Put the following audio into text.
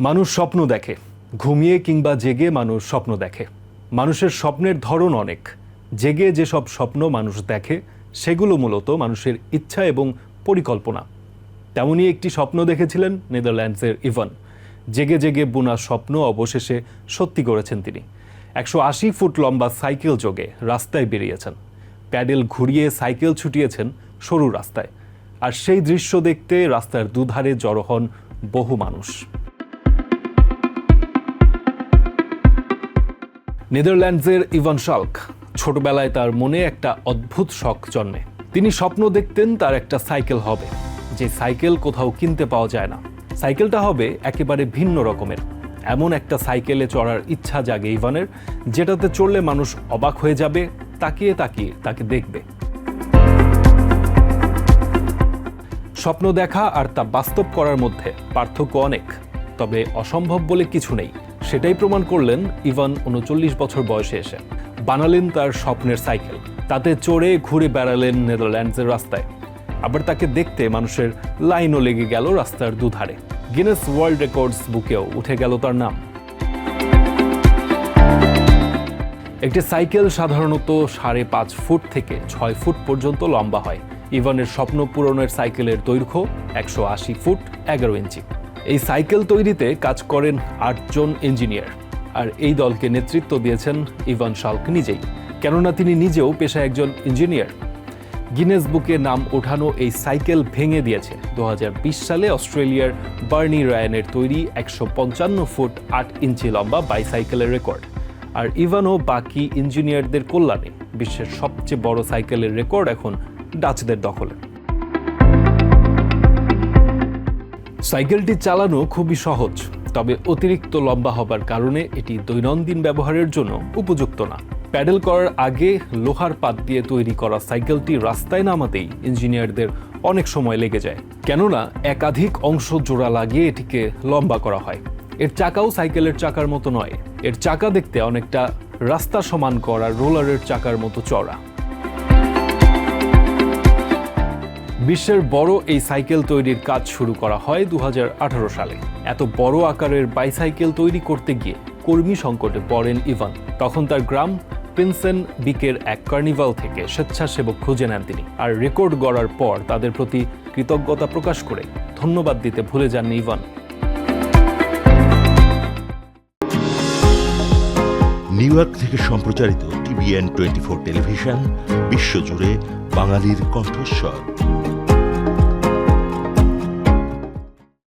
মানুষ স্বপ্ন দেখে। ঘুমিয়ে কিংবা জেগে মানুষ স্বপ্ন দেখে। মানুষের স্বপ্নের ধরন অনেক। জেগে যেসব স্বপ্ন মানুষ দেখে, সেগুলো মূলত মানুষের ইচ্ছা এবং পরিকল্পনা। তেমনই একটি স্বপ্ন দেখেছিলেন নেদারল্যান্ডসের ইভান। জেগে জেগে বোনা স্বপ্ন অবশেষে সত্যি করেছেন তিনি। একশো আশি ফুট লম্বা সাইকেল যোগে রাস্তায় বেরিয়েছেন। প্যাডেল ঘুরিয়ে সাইকেল ছুটিয়েছেন সরু রাস্তায়। আর সেই দৃশ্য দেখতে রাস্তার দুধারে জড়ো হন বহু মানুষ। নেদারল্যান্ডসের ইভান শাল্ক। ছোটবেলায় তার মনে একটা অদ্ভুত শখ জন্মে। তিনি স্বপ্ন দেখতেন তার একটা সাইকেল হবে। যে সাইকেল কোথাও কিনতে পাওয়া যায় না। সাইকেলটা হবে একেবারে ভিন্ন রকমের। এমন একটা সাইকেলে চড়ার ইচ্ছা জাগে ইভানের, যেটাতে চড়লে মানুষ অবাক হয়ে যাবে, তাকিয়ে তাকিয়ে তাকে দেখবে। স্বপ্ন দেখা আর তা বাস্তব করার মধ্যে পার্থক্য অনেক, তবে অসম্ভব বলে কিছু নেই। সেটাই প্রমাণ করলেন ইভান উনচল্লিশ বছর বয়সে এসে। বানালেন তার স্বপ্নের সাইকেল। তাতে চড়ে ঘুরে বেড়ালেন নেদারল্যান্ডসের রাস্তায়। আবার তাকে দেখতে মানুষের লাইনও লেগে গেল রাস্তার দুধারে। গিনেস ওয়ার্ল্ড রেকর্ডস বুকেও উঠে গেল তার নাম। একটি সাইকেল সাধারণত সাড়ে পাঁচ ফুট থেকে ছয় ফুট পর্যন্ত লম্বা হয়। ইভানের স্বপ্ন পূরণের সাইকেলের দৈর্ঘ্য একশো আশি ফুট এগারো ইঞ্চি। এই সাইকেল তৈরিতে কাজ করেন আটজন ইঞ্জিনিয়ার। আর এই দলকে নেতৃত্ব দিয়েছেন ইভান শাল্ক নিজেই, কেননা তিনি নিজেও পেশায় একজন ইঞ্জিনিয়ার। গিনেস বুকে নাম ওঠানো এই সাইকেল ভেঙে দিয়েছে। দু হাজার বিশ সালে অস্ট্রেলিয়ার বার্নি রায়ানের তৈরি একশো পঞ্চান্ন ফুট আট ইঞ্চি লম্বা বাইসাইকেলের রেকর্ড। আর ইভানও বাকি ইঞ্জিনিয়ারদের কল্যাণে বিশ্বের সবচেয়ে বড় সাইকেলের রেকর্ড এখন ডাচদের দখলে। সাইকেলটি চালানো খুবই সহজ, তবে অতিরিক্ত লম্বা হবার কারণে এটি দৈনন্দিন ব্যবহারের জন্য উপযুক্ত না। প্যাডেল করার আগে লোহার পাত দিয়ে তৈরি করা সাইকেলটি রাস্তায় নামাতেই ইঞ্জিনিয়ারদের অনেক সময় লেগে যায়। কেননা, একাধিক অংশ জোড়া লাগিয়ে এটিকে লম্বা করা হয়। এর চাকাও সাইকেলের চাকার মতো নয়। এর চাকা দেখতে অনেকটা রাস্তা সমান করা রোলারের চাকার মতো চড়া বিশ্বের বড় এই সাইকেল তৈরির কাজ শুরু করা হয় দু হাজার আঠারো সালে। এত বড় আকারের বাইসাইকেল তৈরি করতে গিয়ে কর্মী সংকটে পড়েন ইভান। তখন তার গ্রাম প্রিন্সেন বিকের এক কার্নিভাল থেকে স্বেচ্ছাসেবক খুঁজে নেন তিনি আর রেকর্ড গড়ার পর তাদের প্রতি কৃতজ্ঞতা প্রকাশ করে ধন্যবাদ দিতে ভুলে যাননি ইভান। নিউ ইয়র্ক থেকে সম্প্রচারিত টিভিএন টোয়েন্টি ফোর টেলিভিশন, বিশ্বজুড়ে বাঙালির কণ্ঠস্বর।